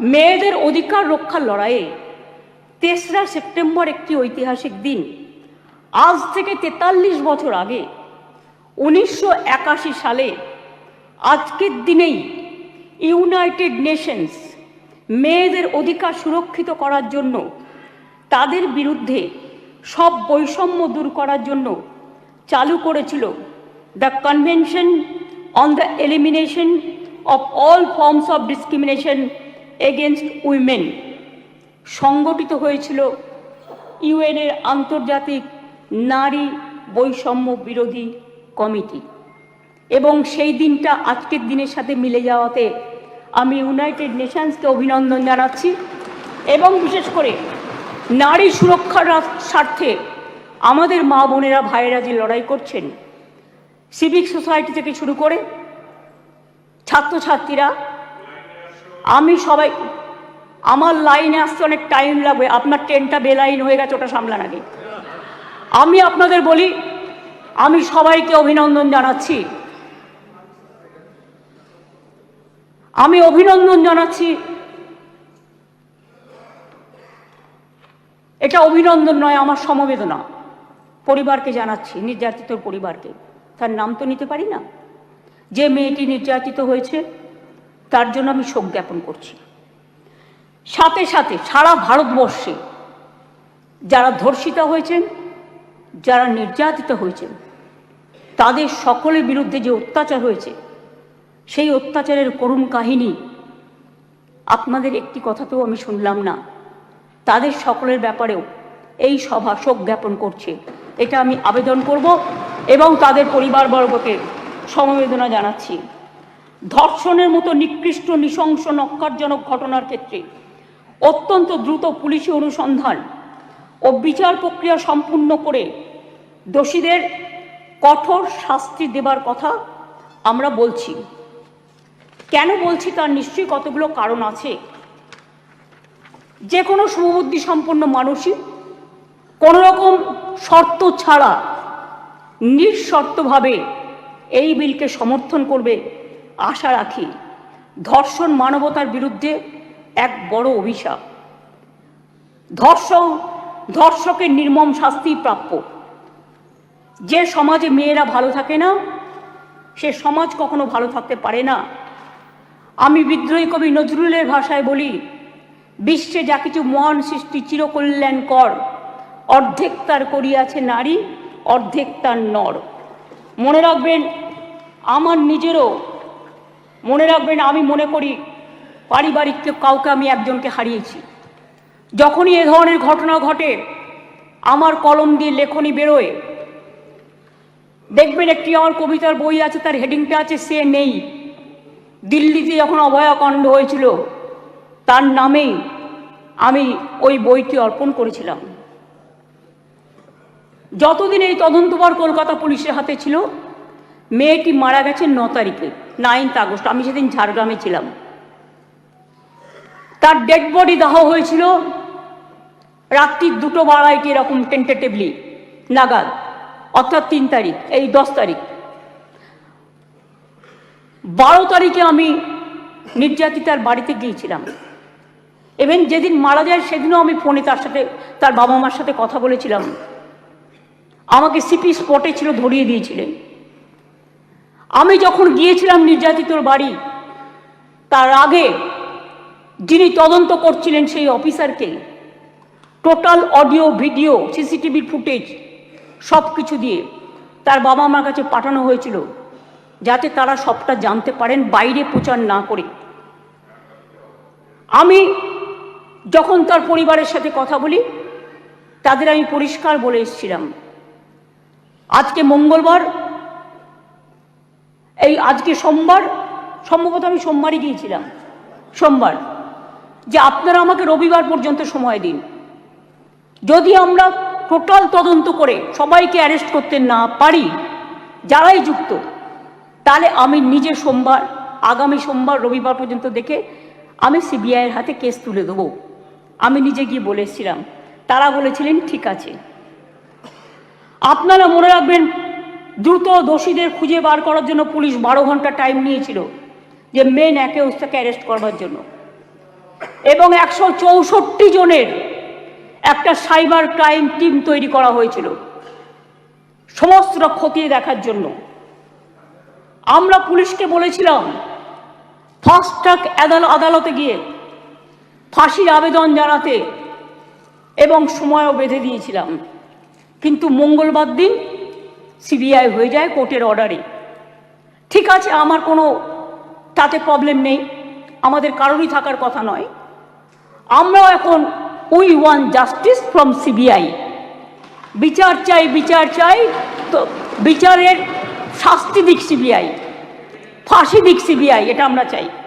মেয়েদের অধিকার রক্ষার লড়াইয়ে তেসরা সেপ্টেম্বর একটি ঐতিহাসিক দিন। আজ থেকে তেতাল্লিশ বছর আগে উনিশশো একাশি সালে আজকের দিনেই ইউনাইটেড নেশনস মেয়েদের অধিকার সুরক্ষিত করার জন্য তাদের বিরুদ্ধে সব বৈষম্য দূর করার জন্য চালু করেছিল the convention on the elimination of all forms of discrimination against women সংগঠিত হয়েছিল ইউএনের আন্তর্জাতিক নারী বৈষম্য বিরোধী কমিটি। এবং সেই দিনটা আজকের দিনের সাথে মিলে যাওয়াতে আমি ইউনাইটেড নেশনসকে অভিনন্দন জানাচ্ছি এবং বিশেষ করে নারী সুরক্ষার স্বার্থে আমাদের মা বোনেরা, ভাইয়েরা যে লড়াই করছেন সিভিক সোসাইটি থেকে শুরু করে ছাত্রছাত্রীরা আমি সবাই, আমার লাইনে আসতে অনেক টাইম লাগবে। আপনার ট্রেনটা বেলাইন হয়ে গেছে, ওটা সামলান আগে। আমি আপনাদের বলি, আমি সবাইকে অভিনন্দন জানাচ্ছি। আমি অভিনন্দন জানাচ্ছি। এটা অভিনন্দন নয়, আমার সমবেদনা। পরিবারকে জানাচ্ছি, নির্যাতিত পরিবারকে। তার নাম তো নিতে পারি না। যে মেয়েটি নির্যাতিত হয়েছে তার জন্য আমি শোক জ্ঞাপন করছি। সাথে সাথে সারা ভারতবর্ষে যারা ধর্ষিতা হয়েছেন, যারা নির্যাতিত হয়েছেন, তাদের সকলের বিরুদ্ধে যে অত্যাচার হয়েছে, সেই অত্যাচারের করুণ কাহিনী আপনাদের একটি কথাতেও আমি শুনলাম না। তাদের সকলের ব্যাপারেও এই সভা শোক জ্ঞাপন করছে। এটা আমি আবেদন করব এবং তাদের পরিবারবর্গকে সমবেদনা জানাচ্ছি। ধর্ষণের মতো নিকৃষ্ট, নৃশংস, নক্কারজনক ঘটনার ক্ষেত্রে অত্যন্ত দ্রুত পুলিশি অনুসন্ধান ও বিচার প্রক্রিয়া সম্পূর্ণ করে দোষীদের কঠোর শাস্তি দেবার কথা আমরা বলছি। কেন বলছি তার নিশ্চয়ই কতগুলো কারণ আছে? যে কোনো শুভবুদ্ধি সম্পন্ন মানুষই কোনো রকম শর্ত ছাড়া নিঃশর্তভাবে এই বিলকে সমর্থন করবে আশা রাখি ধর্ষণ মানবতার বিরুদ্ধে এক বড় অভিশাপ। ধর্ষণ, ধর্ষকের নির্মম শাস্তি প্রাপ্য। যে সমাজে মেয়েরা ভালো থাকে না, সে সমাজ কখনো ভালো থাকতে পারে না। আমি বিদ্রোহী কবি নজরুলের ভাষায় বলি, বিশ্বে যা কিছু মহান সৃষ্টি চিরকল্যাণ কর, অর্ধেক তার করিয়াছে নারী, অর্ধেক তার নর। মনে রাখবেন, আমার নিজেরও মনে রাখবেন, আমি মনে করি পারিবারিক কেউ কাউকে আমি একজনকে হারিয়েছি। যখনই এ ধরনের ঘটনা ঘটে, আমার কলম দিয়ে লেখনি বেরোয়। দেখবেন একটি আমার কবিতার বই আছে, তার হেডিংটা আছে, সে নেই। দিল্লিতে যখন অভয়াকাণ্ড হয়েছিল, তার নামেই আমি ওই বইটি অর্পণ করেছিলাম। যতদিন এই তদন্তবার কলকাতা পুলিশের হাতে ছিল মেয়েটি মারা গেছে ন তারিখে নাইনথ আগস্ট, আমি সেদিন ঝাড়গ্রামে ছিলাম। তার ডেড বডি দাহ হয়েছিল রাত্রি দুটো বাড়াইটি এরকম টেন্টেটিভলি নাগাদ, অর্থাৎ তিন তারিখ, এই দশ তারিখ। বারো তারিখে আমি নির্যাতিতার বাড়িতে গিয়েছিলাম। এবং যেদিন মারা যায় সেদিনও আমি ফোনে তার সাথে, তার বাবা মার সাথে কথা বলেছিলাম। আমাকে সিপি স্পটে ছিল, ধরিয়ে দিয়েছিলেন। আমি যখন গিয়েছিলাম নির্যাতিতর বাড়ি, তার আগে যিনি তদন্ত করছিলেন সেই অফিসারকে, টোটাল অডিও, ভিডিও সিসিটিভির ফুটেজ সব কিছু দিয়ে তার বাবা মার কাছে পাঠানো হয়েছিল, যাতে তারা সবটা জানতে পারেন, বাইরে প্রচার না করে। আমি যখন তার পরিবারের সাথে কথা বলি, তাদের আমি পরিষ্কার বলে এসেছিলাম। আজকে মঙ্গলবার এই আজকে সোমবার, সম্ভবত আমি সোমবারই গিয়েছিলাম। সোমবার। যে আপনারা আমাকে রবিবার পর্যন্ত সময় দিন। যদি আমরা টোটাল তদন্ত করে সবাইকে অ্যারেস্ট করতে না পারি, যারাই যুক্ত, তাহলে আমি নিজে সোমবার, আগামী সোমবার, রবিবার পর্যন্ত দেখে আমি সিবিআইয়ের হাতে কেস তুলে দেবো। আমি নিজে গিয়ে বলেছিলাম তারা বলেছিলেন, ঠিক আছে। আপনারা মনে রাখবেন দ্রুত দোষীদের খুঁজে বার করার জন্য পুলিশ বারো ঘণ্টা টাইম নিয়েছিল যে মেন একে ওস্তাকে অ্যারেস্ট করবার জন্য। এবং একশো চৌষট্টি জনের একটা সাইবার ক্রাইম টিম তৈরি করা হয়েছিল। সমস্ত খতিয়ে দেখার জন্য। আমরা পুলিশকে বলেছিলাম ফাস্ট ট্র্যাক আদালতে গিয়ে ফাঁসির আবেদন জানাতে এবং সময়ও বেঁধে দিয়েছিলাম। কিন্তু মঙ্গলবার দিন সিবিআই হয়ে যায় কোর্টের অর্ডারে। ঠিক আছে, আমার কোনো তাতে প্রবলেম নেই। আমাদের কারোরই থাকার কথা নয়। আমরাও এখন we want justice from CBI বিচার চাই বিচার চাই, তো বিচারের শাস্তি দিক সিবিআই ফাঁসি দিক সিবিআই এটা আমরা চাই।